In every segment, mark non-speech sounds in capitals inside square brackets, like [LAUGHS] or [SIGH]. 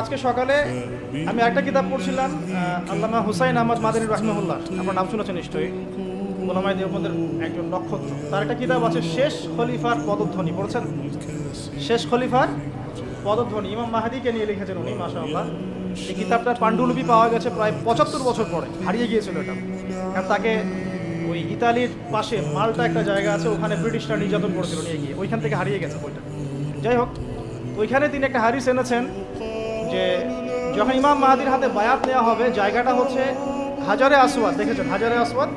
আজকে সকালে আমি একটা কিতাব পড়ছিলাম আল্লামা হুসাইন আহমদ মাদানী রহমুল্লাহ আপনার নাম শুনেছেন নিশ্চয়ই? গোলামাই দেবন্দের একজন নক্ষত্র। তার একটা কিতাব আছে, শেষ খলিফার পদধ্বনি। পড়ছেন? শেষ খলিফার পদধ্বনি। ইমাম মাহাদিকে নিয়ে লিখেছেন উনি, মাশাআল্লাহ। এই কিতাবটার পাণ্ডুলিপি পাওয়া গেছে প্রায় পঁচাত্তর বছর পরে। হারিয়ে গিয়েছিল এটা। কারণ তাকে ওই ইতালির পাশে মাল্টা একটা জায়গা আছে, ওখানে ব্রিটিশরা নির্যাতন করেছিল নিয়ে গিয়ে। ওইখান থেকে হারিয়ে গেছে বইটা। যাই হোক, ওইখানে তিনি একটা হারিস এনেছেন যে যখন ইমাম মাহাদির হাতে বায়াত নেওয়া হবে, জায়গাটা হচ্ছে হাজারে আসওয়াদ। দেখেছেন? হাজারে আসওয়াদ।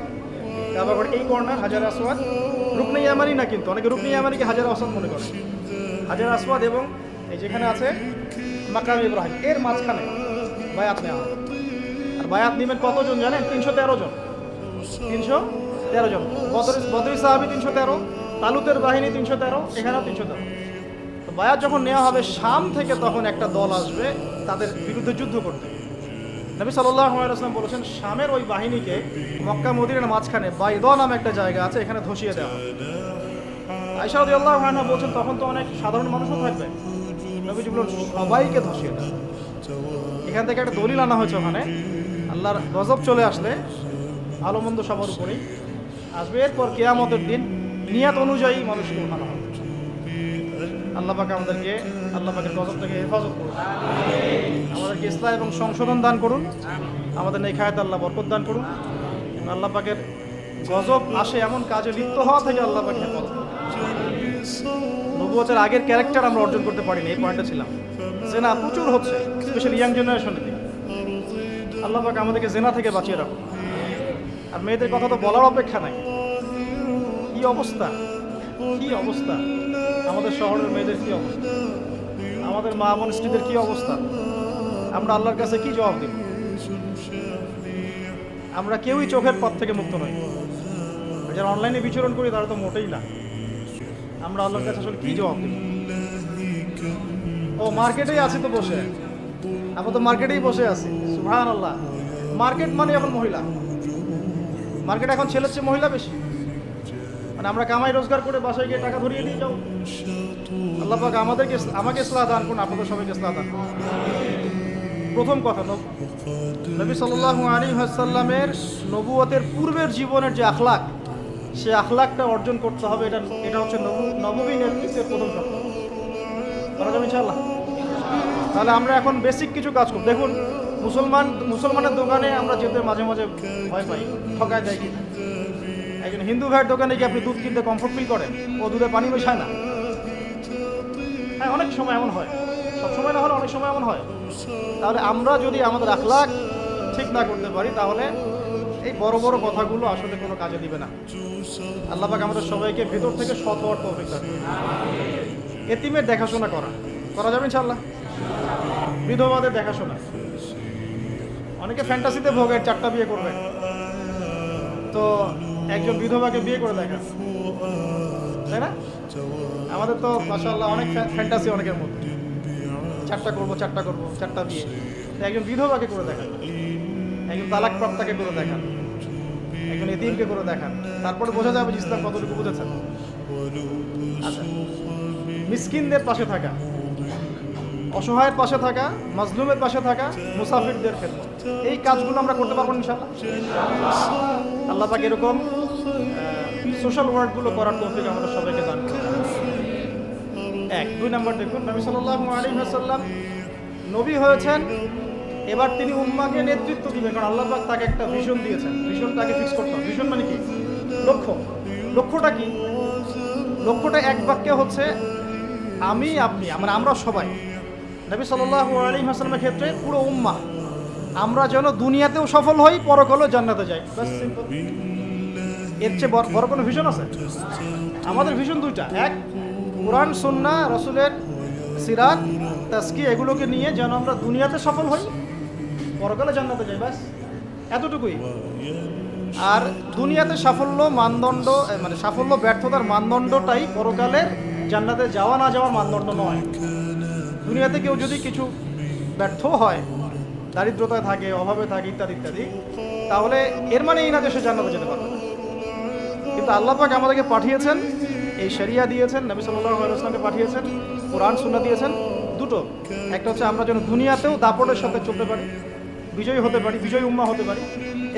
তারপর এই কর্নার হাজারে আসওয়াদ। রুকনি ইয়ামানি না কিন্তু, অনেকে রুকনি ইয়ামানিকে হাজারে আসওয়াদ মনে করে। হাজার আসওয়াদ এবং এই যেখানে আছে মাকাম ইব্রাহিম। এর মাঝখানে বায়াত নেওয়া হবে। আর বায়াত নেবেন কতজন জানেন? তিনশো তেরো জন। তিনশো তেরো জন। বদর বদরি সাহাবি তিনশো তেরো, তালুতের বাহিনী তিনশো তেরো, এখানেও তিনশো তেরো। বায়াত যখন নেওয়া হবে শাম থেকে তখন একটা দল আসবে, তাদের বিরুদ্ধে যুদ্ধ করতে। নবী সাল্লাম বলেছেন, শামের ওই বাহিনীকে মক্কা মদিনের মাঝখানে বাইদ নামে একটা জায়গা আছে, এখানে ধসিয়ে দেওয়া হবে। আইসা আল্লাহ বলছেন, তখন তো অনেক সাধারণ মানুষও থাকবে। নবীজি বললেন সবাইকে ধসিয়ে দেওয়া এখান থেকে একটা দলিল আনা হয়েছে ওখানে। আল্লাহর গজব চলে আসলে, ভালো মন্দ সবার উপরেই আসবে। এরপর কেয়ামতের দিন নিয়াত অনুযায়ী মানুষকে উঠানো হবে। আল্লাহ পাকে আমাদেরকে, আল্লাহ পাকের গজব থেকে হেফাজত করুন। আমাদেরকে ইসলাম এবং সংশোধন দান করুন। আমাদের নেই খায়াত আল্লাহ বরকত দান করুন। আল্লাহ পাকের গজব আসে এমন কাজে লিপ্ত হওয়া থেকে আল্লাহ পাকে হেফাজত নবুয়তের আগের ক্যারেক্টার আমরা অর্জন করতে পারিনি, এই পয়েন্টে ছিলাম। জেনা প্রচুর হচ্ছে স্পেশালি ইয়াং জেনারেশনের দিকে আল্লাহ পাক আমাদেরকে জেনা থেকে বাঁচিয়ে রাখুন। আর মেয়েদের কথা তো বলার অপেক্ষা নাই। কি অবস্থা? কি অবস্থা? আমাদের শহরের মেয়েদের কি অবস্থা? আমাদের মা স্ত্রীদের কি অবস্থা? আমরা আল্লাহর কাছে কি জবাব দেব? আমরা কেউই চোখের পথ থেকে মুক্ত নই। যারা অনলাইনে বিচরণ করি, তারা তো মোটেই না। আমরা আল্লাহর কাছে আসলে কি জবাব দেব? ও, মার্কেটেই আছি তো বসে। আমরা তো মার্কেটেই বসে আছি। সুহান আল্লাহ মার্কেট মানে এখন মহিলা। মার্কেট এখন ছেলের চেয়ে মহিলা বেশি। মানে আমরা কামাই রোজগার করে বাসায় গিয়ে টাকা ধরিয়ে দিয়ে যাও আল্লাহ পাক আমাদেরকে আমাকে ইসলাহ দান করুন, আপনাদের সবাইকে ইসলাহ দান। প্রথম কথা, নব- সাল্লাহ আলী হাসাল্লামের নবুয়তের পূর্বের জীবনের যে আখলাক, সে আখলাকটা অর্জন করতে হবে, এটা এটা হচ্ছে নবু- নববী নেতৃত্বের প্রথম করা যাবে ইনশাআল্লাহ। তাহলে আমরা এখন বেসিক কিছু কাজ করব। দেখুন, মুসলমান মুসলমানের দোকানে আমরা যেতে মাঝে মাঝে ভয় পাই, ঠকায় দেয় কি একজন হিন্দু ভাইয়ের দোকানে গিয়ে আপনি দুধ কিনতে কমফোর্ট ফিল করেন, ও দুধে পানি মেশায় না। হ্যাঁ অনেক সময় এমন হয়। সব সময় না হলে অনেক সময় এমন হয়। তাহলে আমরা যদি আমাদের আখলাক ঠিক না করতে পারি, তাহলে এই বড় বড় কথাগুলো আসলে কোনো কাজে দিবে না। আল্লাহ পাক আমাদের সবাইকে ভেতর থেকে সৎ হওয়ার তৌফিক এতিমের দেখাশোনা করা। করা যাবে ইনশাল্লাহ বিধবাদের দেখাশোনা। অনেকে ফ্যান্টাসিতে ভোগের চারটা বিয়ে করবে। তো একজন বিধবাকে বিয়ে করে দেখা। তাই না? আমাদের তো মাসাল্লাহ অনেক ফ্যান্টাসি অনেকের মধ্যে। চারটা করব চারটা করব, চারটা বিয়ে। একজন বিধবাকে করে দেখান একজন তালাক প্রাপ্তাকে করে দেখান একজন এতিমকে করে দেখান তারপরে বোঝা যাবে ইসলাম কতটুকু বুঝেছেন। আচ্ছা। মিসকিনদের পাশে থাকা, অসহায়ের পাশে থাকা, মাজলুমের পাশে থাকা, মুসাফিরদের ক্ষেত্রে। এই কাজগুলো আমরা করতে পারব ইনশাআল্লাহ। আল্লাহ পাক এরকম সোশ্যাল ওয়ার্কগুলো করার তৌফিক আমাদের সবাইকে দান এক, দুই নম্বর দেখুন, নবী সাল্লাল্লাহু আলাইহি ওয়াসাল্লাম নবী হয়েছেন, এবার তিনি উম্মাকে নেতৃত্ব দিবেন, কারণ আল্লাহ পাক তাকে একটা ভিশন দিয়েছেন। ভিশন তাকে ফিক্স করতে হবে। ভিশন মানে কি? লক্ষ্য। লক্ষ্যটা কি? লক্ষ্যটা এক বাক্যে হচ্ছে, আমি, আপনি, আমরা আমরা সবাই। নবী সাল্লাল্লাহু আলাইহি ওয়াসাল্লামের ক্ষেত্রে পুরো উম্মাহ। আমরা যেন দুনিয়াতেও সফল হই পরকালেও জান্নাতে যাই। এর চেয়ে বড় বড় কোনো ভিশন আছে? আমাদের ভিশন দুইটা। এক, কোরআন সুন্না রসুলের সিরাত তাস্কি এগুলোকে নিয়ে যেন আমরা দুনিয়াতে সফল হই পরকালে জান্নাতে যাই। ব্যাস, এতটুকুই। আর দুনিয়াতে সাফল্য, মানদণ্ড মানে সাফল্য, ব্যর্থতার মানদণ্ডটাই পরকালে জান্নাতে যাওয়া না যাওয়ার মানদণ্ড নয়। দুনিয়াতে কেউ যদি কিছু ব্যর্থ হয় দারিদ্রতায় থাকে অভাবে থাকে ইত্যাদি ইত্যাদি। তাহলে এর মানে এই না যে সে জান্নাতে যেতে পারবে। না। কিন্তু আল্লাহ পাক আমাদেরকে পাঠিয়েছেন এই শরিয়া দিয়েছেন নবী সাল্লাল্লাহু আলাইহি ওয়াসাল্লামকে পাঠিয়েছেন কোরআন সুন্নাহ দিয়েছেন। দুটো। একটা হচ্ছে আমরা যেন দুনিয়াতেও দাপটের সাথে চলতে পারি বিজয়ী হতে পারি বিজয়ী উম্মা হতে পারি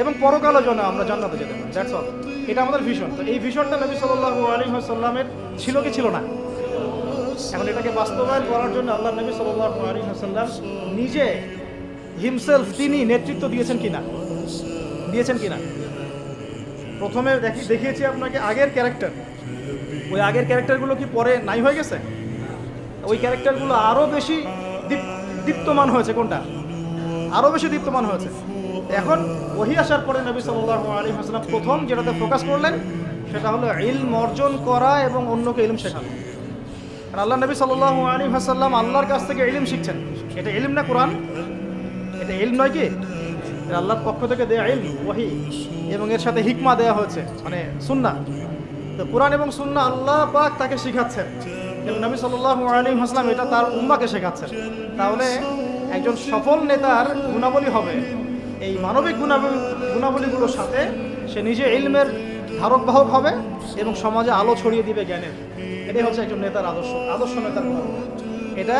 এবং পরকালও যেন আমরা জান্নাতে যেতে পারি। দ্যাটস অল এটা আমাদের ভিশন তো এই ভিশনটা নবী সাল্লাল্লাহু আলাইহি ওয়াসাল্লামের ছিল কি ছিল না? এখন এটাকে বাস্তবায়ন করার জন্য আল্লাহ নবী সাল্লাল্লাহু আলাইহি ওয়াসাল্লাম নিজে হিমসেলফ তিনি নেতৃত্ব দিয়েছেন কিনা? দিয়েছেন কিনা? প্রথমে দেখি, দেখিয়েছি আপনাকে আগের ক্যারেক্টার। ওই আগের ক্যারেক্টারগুলো কি পরে নাই হয়ে গেছে? ওই ক্যারেক্টারগুলো আরও বেশি দীপ- দীপ্তমান হয়েছে, কোনটা? আরও বেশি দীপ্তমান হয়েছে। এখন ওহি আসার পরে নবী সাল্লাল্লাহু আলাইহি ওয়াসাল্লাম প্রথম যেটাতে ফোকাস করলেন, সেটা হলো ইলম অর্জন করা এবং অন্যকে ইলম শেখানো। আল্লাহ নবী সাল্লাল্লাহু আলাইহি ওয়াসাল্লাম আল্লাহর কাছ থেকে ইলম শিখছেন। এটা ইলম না কোরআন? এটা ইলম নয় কি? আল্লাহর পক্ষ থেকে দেয়া এল ওয়াহি। এবং এর সাথে হিকমা দেয়া হয়েছে মানে সুন্না তো কোরআন এবং সুন্না আল্লাহ পাক তাকে শেখাচ্ছেন। এবং নবী সাল্লাল্লাহু আলাইহি ওয়াসাল্লাম এটা তার উম্মাকে শেখাচ্ছেন। তাহলে একজন সফল নেতার গুণাবলী হবে। এই মানবিক গুণাবলী, গুণাবলীগুলোর সাথে সে নিজে ইলমের ধারক বাহক হবে এবং সমাজে আলো ছড়িয়ে দিবে জ্ঞানের। এটাই হচ্ছে একজন নেতার আদর্শ আদর্শ নেতার এটা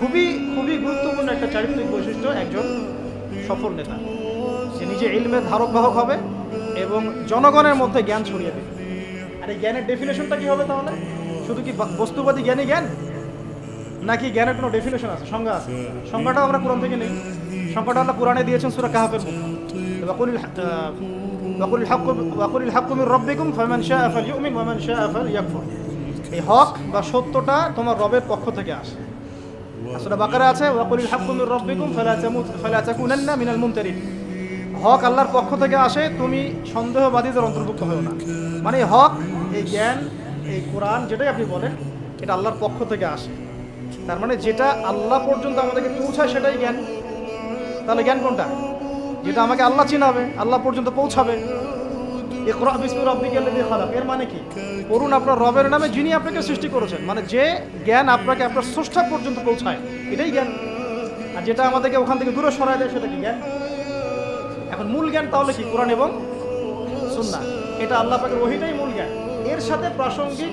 খুবই খুবই গুরুত্বপূর্ণ একটা চারিত্রিক বৈশিষ্ট্য একজন সফল নেতা। যে নিজে ইলমের ধারক বাহক হবে এবং জনগণের মধ্যে জ্ঞান ছড়িয়ে দেবে। আর এই জ্ঞানের ডেফিনেশনটা কি হবে তাহলে? শুধু কি বস্তুবাদী জ্ঞানই জ্ঞান? নাকি জ্ঞানের কোনো ডেফিনেশন আছে? সংজ্ঞা আছে। সংজ্ঞাটাও আমরা কোরআন থেকে নেই। সংজ্ঞাটা আমরা কোরআনে দিয়েছেন সুরা কাহাফের মধ্যে। ওয়াকুলিল হা- আহ, ওয়াকুলিল হাক্কু ওয়াকুলিল হাক্কু মির রাব্বিকুম ফামান শাআ ফালইউমিন ওয়া শাআ ফালইয়াকফুর এই হক বা সত্যটা তোমার রবের পক্ষ থেকে আসে। আসলে বাকারে আছে ওয়াকুলিল হাক্কু মির রাব্বিকুম, ফালা তামুত, ফালা তাকুনান্না মিনাল মুমতারিন। হক আল্লাহর পক্ষ থেকে আসে, তুমি সন্দেহবাদীদের অন্তর্ভুক্ত হও না। মানে হক, এই জ্ঞান, এই কোরআন যেটাই আপনি বলেন, এটা আল্লাহর পক্ষ থেকে আসে। তার মানে যেটা আল্লাহ পর্যন্ত আমাদেরকে পৌঁছায় সেটাই জ্ঞান। তাহলে জ্ঞান কোনটা? যেটা আমাকে আল্লাহ চিনাবে, আল্লাহ পর্যন্ত পৌঁছাবে। ইকরা বিসমি রাব্বিকাল্লাযী খালাক। এর মানে কি? করুন আপনার রবের নামে যিনি আপনাকে সৃষ্টি করেছেন। মানে যে জ্ঞান আপনাকে আপনার স্রষ্টা পর্যন্ত পৌঁছায় এটাই জ্ঞান। আর যেটা আমাদেরকে ওখান থেকে দূরে সরায় দেয় সেটা কি জ্ঞান? এখন মূল জ্ঞান তাহলে কি? কোরআন এবং সুন্না এটা আল্লাহ পাকের ওহিটাই মূল জ্ঞান। এর সাথে প্রাসঙ্গিক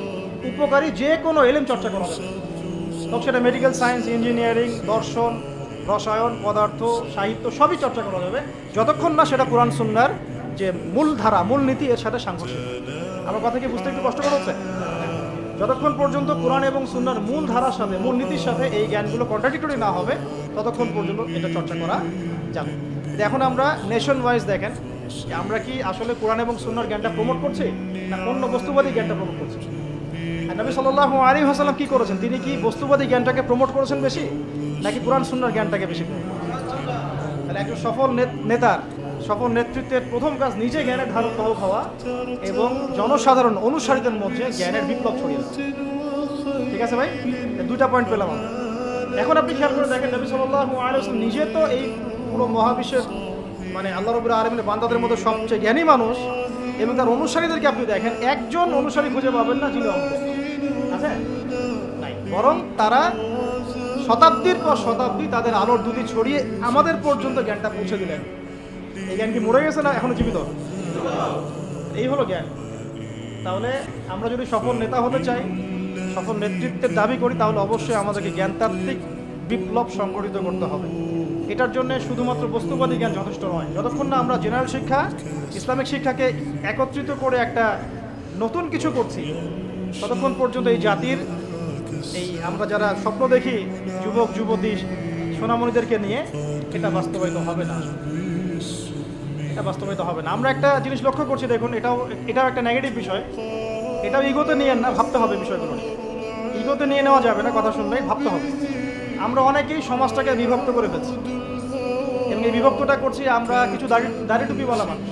উপকারী যে কোনো এলেম চর্চা করা যাবে। তখন সেটা মেডিকেল সায়েন্স ইঞ্জিনিয়ারিং দর্শন রসায়ন পদার্থ সাহিত্য সবই চর্চা করা যাবে। যতক্ষণ না সেটা কোরআন সুন্নার যে মূল ধারা মূল নীতি এর সাথে সাংঘর্ষিক। আমার কথা কি বুঝতে একটু কষ্ট হচ্ছে? যতক্ষণ পর্যন্ত কোরআন এবং সুন্নার মূল ধারার সাথে, মূল নীতির সাথে এই জ্ঞানগুলো কন্ট্রাডিক্টরি না হবে, ততক্ষণ পর্যন্ত এটা চর্চা করা যাবে। এখন আমরা নেশন ওয়াইজ দেখেন আমরা কি আসলে কোরআন এবং সুন্নার জ্ঞানটা প্রমোট করছি, না অন্য বস্তুবাদী জ্ঞানটা প্রমোট করছি? নবী সাল্লাল্লাহু আলাইহি ওয়াসাল্লাম কি করেছেন? তিনি কি বস্তুবাদী জ্ঞানটাকে প্রমোট করেছেন বেশি, নাকি কোরআন সুন্নার জ্ঞানটাকে বেশি promote করেছেন? তাহলে একজন সফল নেত- নেতার সফল নেতৃত্বের প্রথম কাজ নিজে জ্ঞানের ধারক বাহক হওয়া এবং জনসাধারণ অনুসারীদের মধ্যে জ্ঞানের বিপ্লব ছড়িয়ে ঠিক আছে ভাই? দুইটা পয়েন্ট পেলাম এখন আপনি খেয়াল করে দেখেন, নবী আলাইহি নিজে তো এই পুরো মহাবিশ্বের মানে আল্লাহ রবুল্লা আলমিনের বান্দাদের মধ্যে সবচেয়ে জ্ঞানী মানুষ এবং তার অনুসারীদেরকে আপনি দেখেন, একজন অনুসারী খুঁজে পাবেন না যিনি আছে? বরং তারা শতাব্দীর পর শতাব্দী তাদের আলোর দুটি ছড়িয়ে আমাদের পর্যন্ত জ্ঞানটা পৌঁছে দিলেন। এই জ্ঞান কি মরে গেছে না এখনও জীবিত? এই হলো জ্ঞান। তাহলে আমরা যদি সফল নেতা হতে চাই, সফল নেতৃত্বের দাবি করি, তাহলে অবশ্যই আমাদেরকে জ্ঞানতাত্ত্বিক বিপ্লব সংগঠিত করতে হবে। এটার জন্য শুধুমাত্র বস্তুবাদী জ্ঞান যথেষ্ট নয়। যতক্ষণ না আমরা জেনারেল শিক্ষা, ইসলামিক শিক্ষাকে একত্রিত করে একটা নতুন কিছু করছি, ততক্ষণ পর্যন্ত এই জাতির, এই আমরা যারা স্বপ্ন দেখি, যুবক, যুবতী, সোনামণিদেরকে নিয়ে এটা বাস্তবায়িত হবে না। এটা বাস্তবায়িত হবে না। আমরা একটা জিনিস লক্ষ্য করছি, দেখুন, এটাও এটাও একটা নেগেটিভ বিষয়। এটাও ইগোতে নিয়ে না, ভাবতে হবে বিষয়গুলো। ইগোতে নিয়ে নেওয়া যাবে না, কথা শুনলে ভাবতে হবে। আমরা অনেকেই সমাজটাকে বিভক্ত করে ফেলছি। এই বিভক্তটা করছি আমরা কিছু দাড়ি টুপিওয়ালা মানুষ।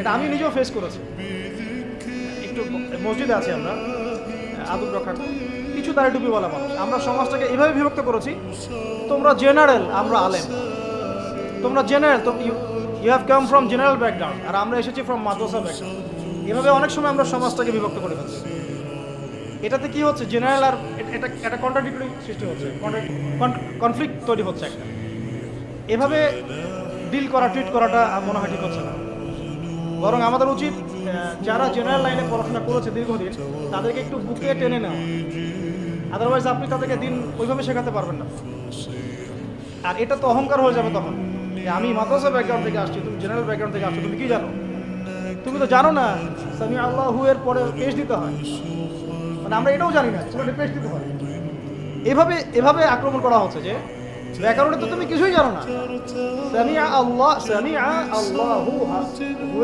এটা আমি নিজেও ফেস করেছি। একটু মসজিদে আছি আমরা আদব রক্ষা করি। কিছু দাড়ি টুপিওয়ালা মানুষ। আমরা সমাজটাকে এভাবে বিভক্ত করেছি, তোমরা জেনারেল আমরা আলেম। তোমরা general you you have come from general background আর আমরা এসেছি ফ্রম মাদ্রাসা ব্যাকগ্রাউন্ড এভাবে অনেক সময় আমরা সমাজটাকে বিভক্ত করে ফেলছি। এটাতে কি হচ্ছে? জেনারেল আর এটা একটা কন্ট্রাডিক্টরি সৃষ্টি হচ্ছে। কনফ্লিক্ট তৈরি হচ্ছে একটা। এভাবে ডিল করা ট্রিট করাটা মনে হয় ঠিক হচ্ছে না। বরং আমাদের উচিত যারা জেনারেল লাইনে পড়াশোনা করেছে দীর্ঘদিন, তাদেরকে একটু বুকে টেনে নেওয়া। আদারওয়াইজ আপনি তাদেরকে দিন ওইভাবে শেখাতে পারবেন না। আর এটা তো অহংকার হয়ে যাবে তখন। আমি মাদ্রাসা ব্যাকগ্রাউন্ড থেকে আসছি, তুমি জেনারেল ব্যাকগ্রাউন্ড থেকে আসছো, তুমি কি জানো? তুমি তো জানো না, সামি আল্লাহু এর পরে পেশ দিতে হয়। মানে আমরা এটাও জানি না পেশ দিতে হয়। এভাবে এভাবে আক্রমণ করা হচ্ছে যে, ব্যাকরণে তো তুমি কিছুই জানো না। সামিয়া আল্লাহ সামিয়া আল্লাহু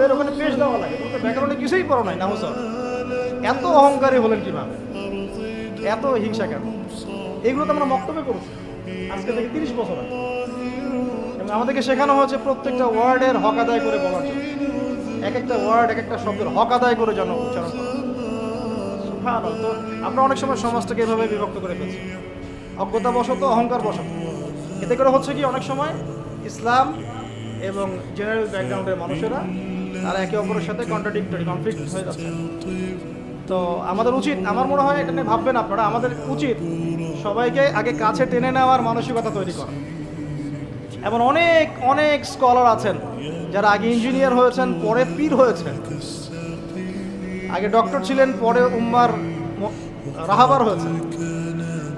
এর ওখানে পেশ দেওয়া লাগে। তুমি তো ব্যাকরণে কিছুই পড়ো নাই নাও স্যার এত অহংকারী হলেন কীভাবে? এত হিংসা কেন? এগুলো তো আমরা বক্তব্য করছি আজকে থেকে তিরিশ বছর আগে। এবং আমাদেরকে শেখানো হয়েছে প্রত্যেকটা ওয়ার্ডের হক আদায় করে বলার জন্য। এক একটা ওয়ার্ড, এক একটা শব্দের হক আদায় করে যেন উচ্চারণ আমরা অনেক সময় সমাজটাকে এভাবে বিভক্ত করে ফেলছি। অজ্ঞতা বশত অহংকার বশত এতে করে হচ্ছে কি, অনেক সময় ইসলাম এবং জেনারেল ব্যাকগ্রাউন্ডের মানুষেরা তারা একে অপরের সাথে কন্ট্রাডিক্টরি কনফ্লিক্ট হয়ে যাচ্ছে। তো আমাদের উচিত, আমার মনে হয় এটা নিয়ে ভাববেন আপনারা, আমাদের উচিত সবাইকে আগে কাছে টেনে নেওয়ার মানসিকতা তৈরি করা। এমন অনেক অনেক স্কলার আছেন, যারা আগে ইঞ্জিনিয়ার হয়েছেন, পরে পীর হয়েছেন। আগে ডক্টর ছিলেন, পরে উম্মার রাহাবার হয়েছেন।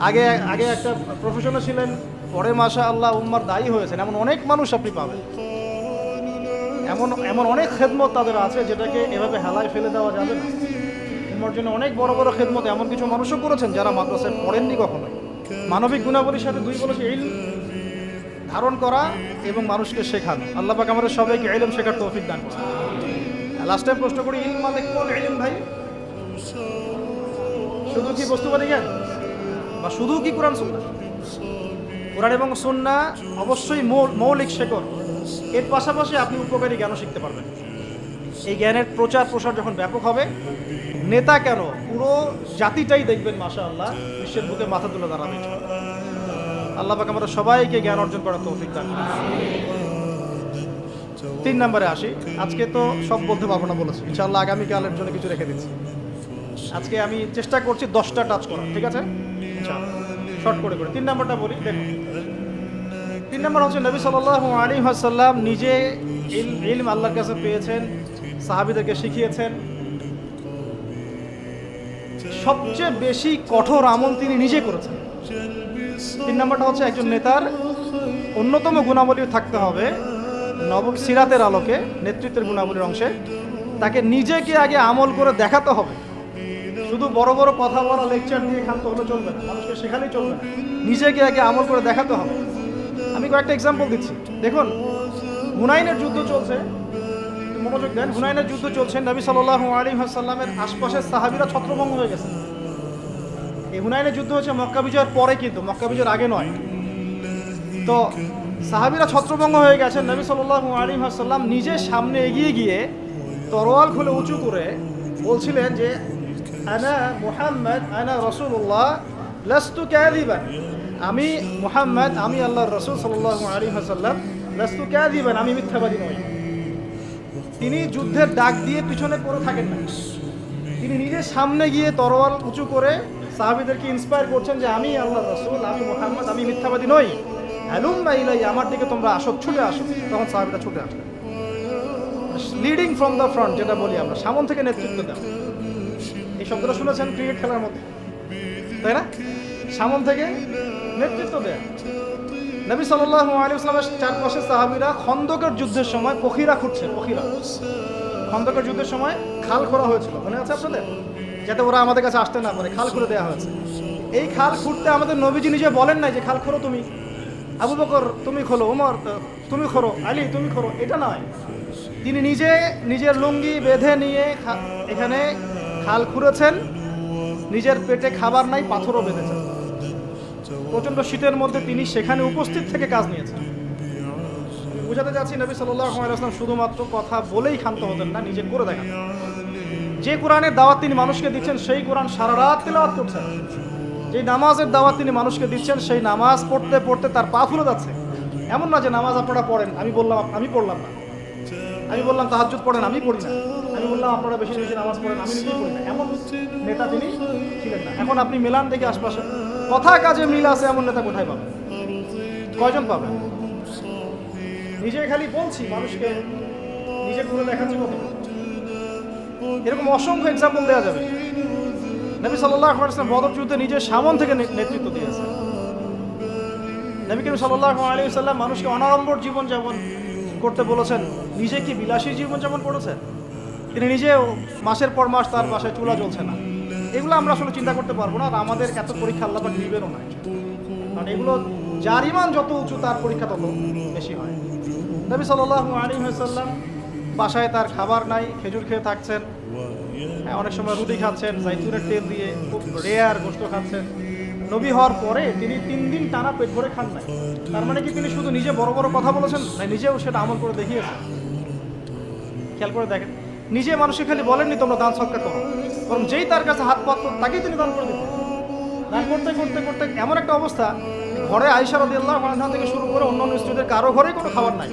আগে আগে একটা প্রফেশনে ছিলেন, পরে মাসা আল্লাহ উম্মার দায়ী হয়েছেন। এমন অনেক মানুষ আপনি পাবেন। এমন এমন অনেক খেদমত তাদের আছে যেটাকে এভাবে হেলায় ফেলে দেওয়া যাবে না। উম্মার জন্য অনেক বড় বড় খেদমত, এমন কিছু মানুষও করেছেন যারা মাদ্রাসায় পড়েননি কখনো মানবিক গুণাবলীর সাথে দুই বলেছে এই ধারণ করা এবং মানুষকে শেখানো। আল্লাহ পাক আমাদের সবাইকে এলম শেখার তৌফিক দান করুন। লাস্ট টাইম প্রশ্ন করি, ইলম মানে কোন ইলম ভাই? শুধু কি বস্তুবাদী জ্ঞান? বা শুধু কি কোরআন সুন্না কোরআন এবং সুন্না অবশ্যই মৌলিক শেখর এর পাশাপাশি আপনি উপকারী জ্ঞানও শিখতে পারবেন। এই জ্ঞানের প্রচার প্রসার যখন ব্যাপক হবে, নেতা কেন পুরো জাতিটাই দেখবেন মাশা আল্লাহ বিশ্বের বুকে মাথা তুলে দাঁড়াবে। আল্লাহ পাক আমরা সবাইকে জ্ঞান অর্জন করার তৌফিক দান। তিন নম্বরে আসি। আজকে তো সব বলতে পারব না বলেছি। ইনশাআল্লাহ আগামীকালের জন্য কিছু রেখে দিচ্ছি। আজকে আমি চেষ্টা করছি দশটা টাচ করা ঠিক আছে? শর্ট করে করে। তিন নম্বরটা বলি দেখুন তিন নম্বর হচ্ছে নবী সাল্লাল্লাহু আলাইহি ওয়াসাল্লাম নিজে ইল- ইলম আল্লাহর কাছে পেয়েছেন। সাহাবীদেরকে শিখিয়েছেন, সবচেয়ে বেশি কঠোর আমল তিনি নিজে করেছেন। তিন নম্বরটা হচ্ছে একজন নেতার অন্যতম গুণাবলী থাকতে হবে নব সিরাতের আলোকে, নেতৃত্বের গুণাবলীর অংশে। তাকে নিজেকে আগে আমল করে দেখাতে হবে। শুধু বড় বড় কথা বলা লেকচার দিয়ে খান্ত হলে চলবে না, মানুষকে শেখালেই চলবে না। নিজেকে আগে আমল করে দেখাতে হবে। আমি কয়েকটা এক্সাম্পল দিচ্ছি। দেখুন হুনাইনের যুদ্ধ চলছে। মনোযোগ দেন। হুনাইনের যুদ্ধ চলছে। নবী সাল্লাল্লাহু আলাইহি সাল্লামের আশপাশের সাহাবিরা ছত্রভঙ্গ হয়ে গেছে। এই হুনাইনের যুদ্ধ হচ্ছে মক্কা বিজয়ের পরে কিন্তু, মক্কা বিজয়ের আগে নয়। তো সাহাবীরা ছত্রভঙ্গ হয়ে গেছেন নবী সাল্লাল্লাহু আলাইহি ওয়াসাল্লাম নিজের সামনে এগিয়ে গিয়ে তরোয়াল খুলে উঁচু করে বলছিলেন যে, আনা মুহাম্মদ, আনা রাসূলুল্লাহ, লাস্তু কাযিবান। আমি মুহাম্মদ, আমি আল্লাহর রাসূল সাল্লাল্লাহু আলাইহি ওয়াসাল্লাম, লাস্তু কাযিবান, আমি মিথ্যাবাদী নই। তিনি যুদ্ধের ডাক দিয়ে পিছনে পড়ে থাকেন না। তিনি নিজের সামনে গিয়ে তরোয়াল উঁচু করে সাহাবীদেরকে ইন্সপায়ার করছেন যে, আমি আল্লাহ রসুল, আমি মোহাম্মদ, আমি মিথ্যাবাদী নই। হ্যালুম বা ইলাই, আমার দিকে তোমরা আসো ছুটে আসো। তখন সাহাবীরা ছুটে আসবে লিডিং ফ্রম দ্য ফ্রন্ট যেটা বলি আমরা, সামন থেকে নেতৃত্ব দেওয়া। এই শব্দটা শুনেছেন ক্রিকেট খেলার মধ্যে। তাই না? সামন থেকে নেতৃত্ব দেয়া। নবী সাল্লাহ ইসলামের চারপাশে সাহাবীরা খন্দকের যুদ্ধের সময় পখিরা খুঁজছে পখিরা খন্দকের যুদ্ধের সময় খাল খোঁড়া হয়েছিল। মনে আছে আপনাদের? যাতে ওরা আমাদের কাছে আসতে না পারে, খাল খুঁড়ে দেওয়া হয়েছে। এই খাল খুঁড়তে আমাদের নবীজি নিজে বলেন নাই যে, খাল খোঁড়ো তুমি। আবু বকর, তুমি খোলো, উমর তুমি খোরো আলী, তুমি খোরো এটা নয়। তিনি নিজে নিজের লুঙ্গি বেঁধে নিয়ে এখানে খাল খুঁড়েছেন। নিজের পেটে খাবার নাই, পাথরও বেঁধেছেন। প্রচণ্ড শীতের মধ্যে তিনি সেখানে উপস্থিত থেকে কাজ নিয়েছেন। বোঝাতে যাচ্ছি নবী আলাইহি শুধুমাত্র কথা বলেই ক্ষান্ত হতেন না, নিজে করে দেখান। যে কোরআনের দাওয়াত তিনি মানুষকে দিচ্ছেন, সেই কোরআন সারা রাত তেলাওয়াত করছেন। যে নামাজের দাওয়াত তিনি মানুষকে দিচ্ছেন, সেই নামাজ পড়তে পড়তে তার পা ফুলে যাচ্ছে। এমন না যে নামাজ আপনারা পড়েন, আমি বললাম, আমি পড়লাম না। আমি বললাম, তাহাজ্জুদ পড়েন, আমি পড়ি না। আমি বললাম, আপনারা বেশি বেশি নামাজ পড়েন, আমি নিজেই পড়ি না। এমন নেতা তিনি ছিলেন না। এখন আপনি মিলান দেখে আশপাশে। কথা কাজে মিল আছে, এমন নেতা কোথায় পাবেন কয়জন পাবেন নিজে খালি বলছি, মানুষকে নিজে করে দেখাচ্ছি কত এরকম অসংখ্য এক্সাম্পল দেওয়া যাবে। নবী সাল্লাহ আলাইসলাম বদর যুদ্ধে নিজের সামন থেকে নেতৃত্ব দিয়েছেন। নবী করিম সাল্লাহ আলী সাল্লাম মানুষকে অনাড়ম্বর জীবনযাপন করতে বলেছেন। নিজে কি বিলাসী জীবনযাপন করেছেন? তিনি নিজেও মাসের পর মাস তার বাসায় চুলা জ্বলছে না। এগুলো আমরা আসলে চিন্তা করতে পারব না আর আমাদের এত পরীক্ষা আল্লাহ পাক নিবেনও না। কারণ এগুলো যার ইমান যত উঁচু তার পরীক্ষা তত বেশি হয়। নবী সাল্লাহ আলী সাল্লাম বাসায় তার খাবার নাই খেজুর খেয়ে থাকছেন। হ্যাঁ, অনেক সময় রুটি খাচ্ছেন জাইতুনের তেল দিয়ে খুব রেয়ার গোস্ত খাচ্ছেন। নবী হওয়ার পরে তিনি তিন দিন টানা পেট ভরে খান নাই। তার মানে কি তিনি শুধু নিজে বড় বড় কথা বলেছেন না নিজেও সেটা আমল করে দেখিয়েছেন? খেয়াল করে দেখেন। নিজে মানুষকে খালি বলেননি তোমরা দান সৎকার করো। বরং যেই তার কাছে হাত পাত তাকেই তিনি দান করে দিতেন। দান করতে করতে করতে এমন একটা অবস্থা, ঘরে আয়সা রদি আল্লাহ থেকে শুরু করে অন্য অন্য স্ত্রীদের, কারও ঘরে কোনো খাবার নাই।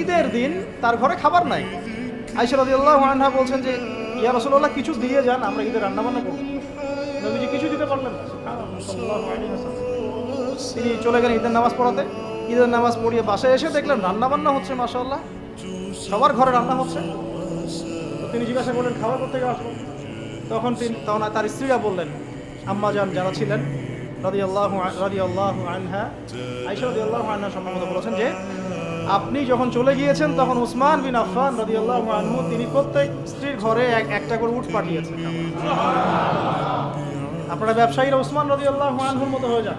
ঈদের দিন তার ঘরে খাবার নাই। আয়সা রদি আল্লাহ বলছেন যে, ইয়া রসল্লাহ কিছু দিয়ে যান, আমরা ঈদের রান্না বান্না করব। নবীজি কিছু দিতে পারলেন। তিনি চলে গেলেন ঈদের নামাজ পড়াতে। ঈদের নামাজ পড়িয়ে বাসায় এসে দেখলেন রান্না বান্না হচ্ছে মাসাল্লাহ সবার ঘরে রান্না হচ্ছে। তিনি জিজ্ঞাসা করলেন, খাবার কোথেকে আসব তখন তিনি, তখন তার স্ত্রীরা বললেন, আম্মা যান যারা ছিলেন রাদি আল্লাহ রাদি আল্লাহ আনহা আইসা রাদি আল্লাহ আনহা সম্ভবত বলেছেন যে, আপনি যখন চলে গিয়েছেন, তখন উসমান বিন আফফান রাদি আল্লাহ আনহু, তিনি প্রত্যেক স্ত্রীর ঘরে এক, একটা করে উঠ পাঠিয়েছেন। আপনারা ব্যবসায়ীরা উসমান রাদি আল্লাহ আনহুর মতো হয়ে যান।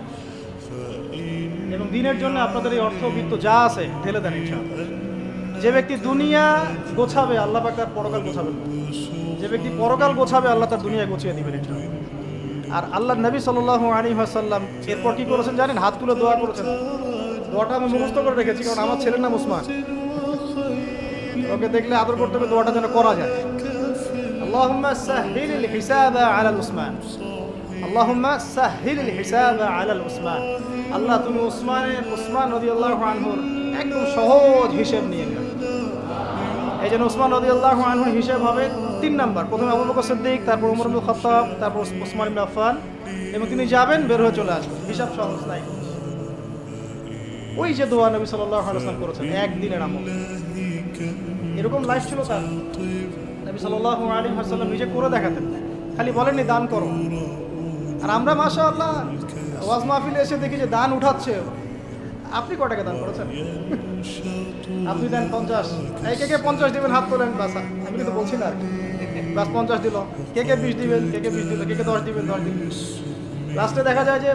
এবং দিনের জন্য আপনাদের এই অর্থ বিত্ত যা আছে, ঢেলে দেন ইনশাআল্লাহ। যে ব্যক্তি দুনিয়া গোছাবে, আল্লাহ পাক তার পরকাল গোছাবেন যে ব্যক্তি পরকাল গোছাবে, আল্লাহ তার দুনিয়া গোছিয়ে দিবেন ইনশাআল্লাহ আর আল্লাহ নবী সাল্লাল্লাহু আলাইহি ওয়াসাল্লাম এরপর কি করেছেন জানেন? হাত তুলে দোয়া করেছেন। দোয়াটা আমি মুখস্থ করে রেখেছি, কারণ আমার ছেলের নাম উসমান ওকে দেখলে আদর করতে হবে, দোয়াটা যেন করা যায়। আল্লাহুম্মা সাহহিল হিসাবা আলা উসমান আল্লাহুম্মা সাহহিল হিসাবা আলা উসমান আল্লাহ তুমি উসমানের উসমান রাদিয়াল্লাহু আনহুর একদম সহজ হিসেব নিয়ে নিও। এই জন্য ওসমান রদি আল্লাহ আনহুর হিসেব হবে তিন নাম্বার। প্রথমে আবু বকর সিদ্দিক, তারপর উমর ইবনুল খাত্তাব, তারপর ওসমান ইবনে আফফান এবং তিনি যাবেন, বের হয়ে চলে আসবেন। হিসাব সহজ নাই ওই যে দোয়া নবী সাল্লাল্লাহু আলাইহি ওয়াসাল্লাম করেছেন, একদিনের আমল। এরকম লাইফ ছিল তার। নবী সাল্লাল্লাহু আলাইহি ওয়াসাল্লাম নিজে করে দেখাতেন। খালি বলেননি, দান করো। আর আমরা, মাশাআল্লাহ, ওয়াজ মাহফিলে এসে দেখি যে দান উঠাচ্ছে। আপনি ক টাকা দান করেছেন? [LAUGHS] আপনি দেন পঞ্চাশ। এই কে কে পঞ্চাশ দিবেন হাত তোলেন বাস আমি কিন্তু বলছি না বাস পঞ্চাশ দিল। কে কে বিশ দিবেন কে কে বিশ দিল কে কে দশ দিবেন দশ দিবেন। লাস্টে দেখা যায় যে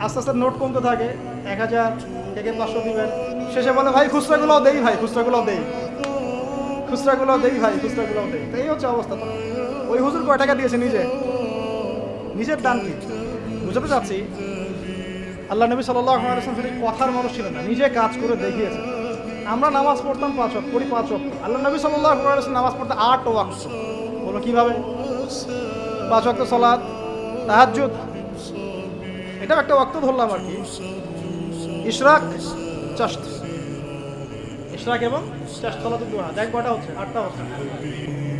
আস্তে আস্তে নোট কমতে থাকে। এক হাজার কে কে পাঁচশো দিবেন। শেষে বলে ভাই খুচরাগুলোও দেই ভাই খুচরাগুলোও দেই। খুচরাগুলোও দেই ভাই খুচরাগুলোও দেই। তো এই হচ্ছে অবস্থা তো। ওই হুজুর কয় টাকা দিয়েছে নিজে? নিজের দান কি? বুঝতে চাচ্ছি আল্লাহ নবী আলাইসলাম শুধু কথার মানুষ ছিলেন না, নিজে কাজ করে দেখিয়েছে আমরা নামাজ পড়তাম পাঁচ ওয়াক্ত, পড়ি পাঁচ ওয়াক্ত। আল্লাহ নবী সাল্লাহ নামাজ পড়তে আট ওয়াক্ত। বলো কীভাবে? পাঁচ ওয়াক্ত সলাদ তাহাজ্জুদ। এটাও একটা ওয়াক্ত ধরলাম আর কি। ইশরাক চাষ্ট ইশরাক এবং চাষ্ট সলাদ দুয়া দেখ কটা হচ্ছে, আটটা হচ্ছে।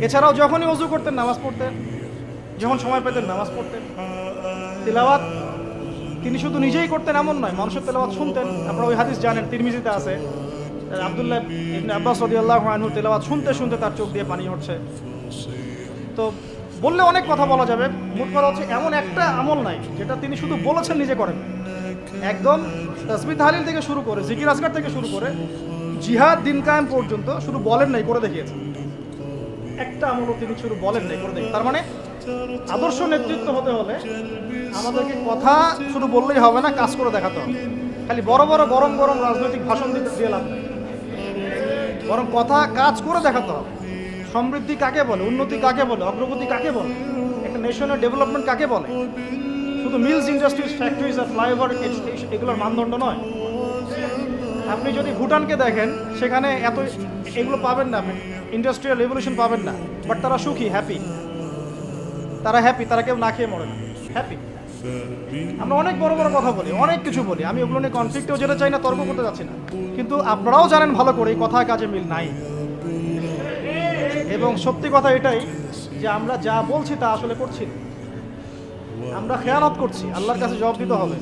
এছাড়াও যখনই অজু করতেন, নামাজ পড়তেন। যখন সময় পেতেন, নামাজ পড়তেন। তিলাওয়াত তিনি শুধু নিজেই করতেন, এমন নয়, মানুষের তেলাওয়াত শুনতেন। আপনারা ওই হাদিস জানেন, তিরমিজিতে আছে। আবদুল্লাহ ইবনে আব্বাস রাদিয়াল্লাহু আনহু তেলাওয়াত শুনতে শুনতে তার চোখ দিয়ে পানি হচ্ছে। তো বললে অনেক কথা বলা যাবে, মোট কথা হচ্ছে এমন একটা আমল নাই, যেটা তিনি শুধু বলেছেন, নিজে করেন। একদম তসবি তাহলিল থেকে শুরু করে, জিকির আসগার থেকে শুরু করে, জিহাদ দিন কায়েম পর্যন্ত শুধু বলেন নাই, করে দেখিয়েছেন। একটা আমলও তিনি শুধু বলেন নাই, করে দেখি তার মানে আদর্শ নেতৃত্ব হতে হলে আমাদেরকে কথা শুধু বললেই হবে না, কাজ করে দেখাতে হবে। খালি বড় বড় গরম গরম রাজনৈতিক ভাষণ দিতে দিয়ে লাভ বরং কথা, কাজ করে দেখাতে হবে। সমৃদ্ধি কাকে বলে, উন্নতি কাকে বলে, অগ্রগতি কাকে বলে, একটা নেশনের ডেভেলপমেন্ট কাকে বলে? শুধু মিলস ইন্ডাস্ট্রিজ ফ্যাক্টরিজ আর ফ্লাইওভার এগুলোর মানদণ্ড নয়। আপনি যদি ভুটানকে দেখেন, সেখানে এত এগুলো পাবেন না আপনি। ইন্ডাস্ট্রিয়াল রেভলিউশন পাবেন না। বাট তারা সুখী হ্যাপি তারা হ্যাপি তারা কেউ না খেয়ে মরে না। হ্যাপি আমরা অনেক বড় বড় কথা বলি, অনেক কিছু বলি। আমি ওগুলো নিয়ে কনফ্লিক্টেও যেতে চাই না, তর্ক করতে যাচ্ছি না। কিন্তু আপনারাও জানেন ভালো করে, এই কথা কাজে মিল নাই। এবং সত্যি কথা এটাই যে আমরা যা বলছি তা আসলে করছি আমরা খেয়ালত করছি, আল্লাহর কাছে জবাব দিতে হবে।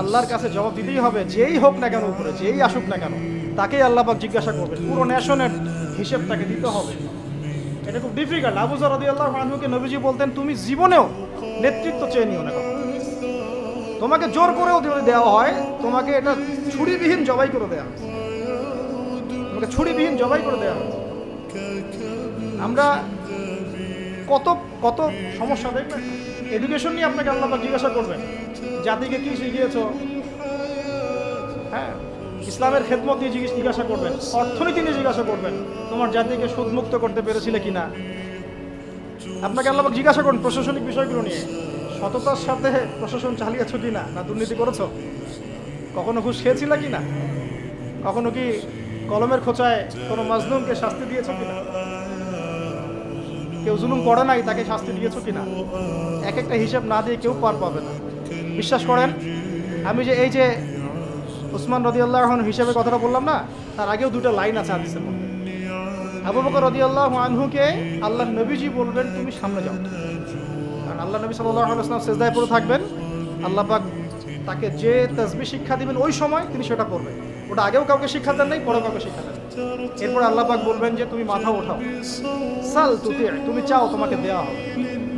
আল্লাহর কাছে জবাব দিতেই হবে, যেই হোক না কেন উপরে, যেই আসুক না কেন, তাকেই আল্লাহ পাক জিজ্ঞাসা করবেন। পুরো ন্যাশনের হিসেব তাকে দিতে হবে। এটা খুব ডিফিকাল্ট আবু জার রাদিয়াল্লাহু আনহুকে নবীজি বলতেন, তুমি জীবনেও নেতৃত্ব চেয়ে নিও না। তোমাকে জোর করেও যদি দেওয়া হয়, তোমাকে এটা ছুরিবিহীন জবাই করে দেওয়া তোমাকে ছুরিবিহীন জবাই করে দেওয়া আমরা কত কত সমস্যা দেখবেন? এডুকেশন নিয়ে আপনাকে আল্লাহ জিজ্ঞাসা করবেন, জাতিকে কি শিখিয়েছ? হ্যাঁ ইসলামের খেদমত নিয়ে জিজ্ঞাসা করবেন, অর্থনীতি নিয়ে জিজ্ঞাসা করবেন, তোমার জাতিকে সুদমুক্ত করতে পেরেছিলে কিনা? আপনাকে আল্লাহ জিজ্ঞাসা করুন প্রশাসনিক বিষয়গুলো নিয়ে। সততার সাথে প্রশাসন চালিয়েছো কিনা? না, দুর্নীতি করেছ? কখনো ঘুষ খেয়েছিলে কিনা? কখনো কি কলমের খোঁচায় কোনো মাজলুমকে শাস্তি দিয়েছ কিনা? কেউ জুলুম করে নাই, তাকে শাস্তি দিয়েছ কিনা? এক একটা হিসাব না দিয়ে কেউ পার পাবে না। বিশ্বাস করেন, আমি যে এই যে উসমান রদিয়াল্লাহ হিসাবে কথাটা বললাম না, তার আগেও দুটো লাইন আছে হাদিসের মধ্যে। আবু বকর রদিয়াল্লাহ আনহুকে আল্লাহ নবীজি বলবেন, তুমি সামনে যাও। কারণ আল্লাহ নবী আলাইসলাম সেজদায় পড়ে থাকবেন। আল্লাহ পাক তাকে যে তসবি শিক্ষা দিবেন ওই সময় তিনি সেটা করবেন ওটা আগেও কাউকে শিক্ষা দেন নাই, পরেও কাউকে শিক্ষা দেন। এরপর আল্লাহ পাক বলবেন যে, তুমি মাথা ওঠাও। সাল তুতি, তুমি চাও তোমাকে দেওয়া হবে।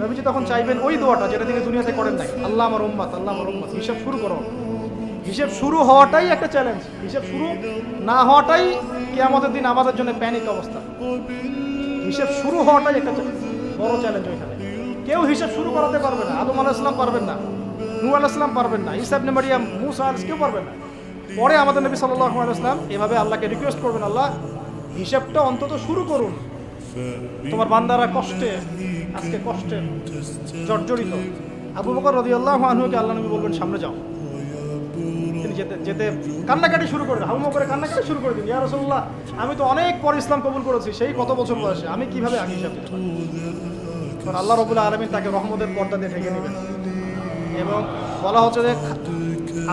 নবীজি তখন চাইবেন ওই দোয়াটা যেটা তিনি দুনিয়াতে করেন নাই। আল্লাহ আমার উম্মাত, আল্লাহ আমার উম্মাত, হিসাব শুরু করো। হিসেব শুরু হওয়াটাই একটা চ্যালেঞ্জ হিসেব শুরু না হওয়াটাই কেয়ামতের দিন আমাদের জন্য প্যানিক অবস্থা। হিসেব শুরু হওয়াটাই একটা বড় চ্যালেঞ্জ ওইখানে। কেউ হিসেব শুরু করাতে পারবে না, আদম আলাহিসাম পারবেন না নু আলাহিসাম পারবেন না ইসাব নেমারিয়াম মুসা কেউ পারবেন না। পরে আমাদের নবী সাল্লাহ আলাইসলাম এভাবে আল্লাহকে রিকোয়েস্ট করবেন, আল্লাহ, হিসাবটা অন্তত শুরু করুন। তোমার বান্দারা কষ্টে, আজকে কষ্টে, জর্জরিত। আবু বকর রদি আল্লাহ আনহুকে আল্লাহ নবী বলবেন, সামনে যাও। তিনি যেতে যেতে কান্নাকাটি শুরু করে হাউ করে কান্নাকাটি শুরু করে দিন। ইয়া আমি তো অনেক পর ইসলাম কবুল করেছি, সেই কত বছর বয়সে? আমি কীভাবে আগে হিসাব দিতে আল্লাহ রবুল্লাহ আলমিন তাকে রহমতের পর্দা দিয়ে ঢেকে নেবেন এবং বলা হচ্ছে যে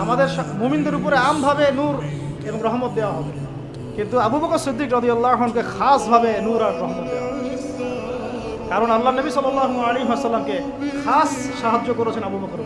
আমাদের মুমিনদের উপরে আমভাবে নূর এবং রহমত দেওয়া হবে। কিন্তু আবু বকর সিদ্দিক রদি আল্লাহকে খাসভাবে নূর আর রহমত দেওয়া কারণ আল্লাহ নবী সাল্লাহ আলী আসাল্লামকে খাস সাহায্য করেছেন আবু বকর।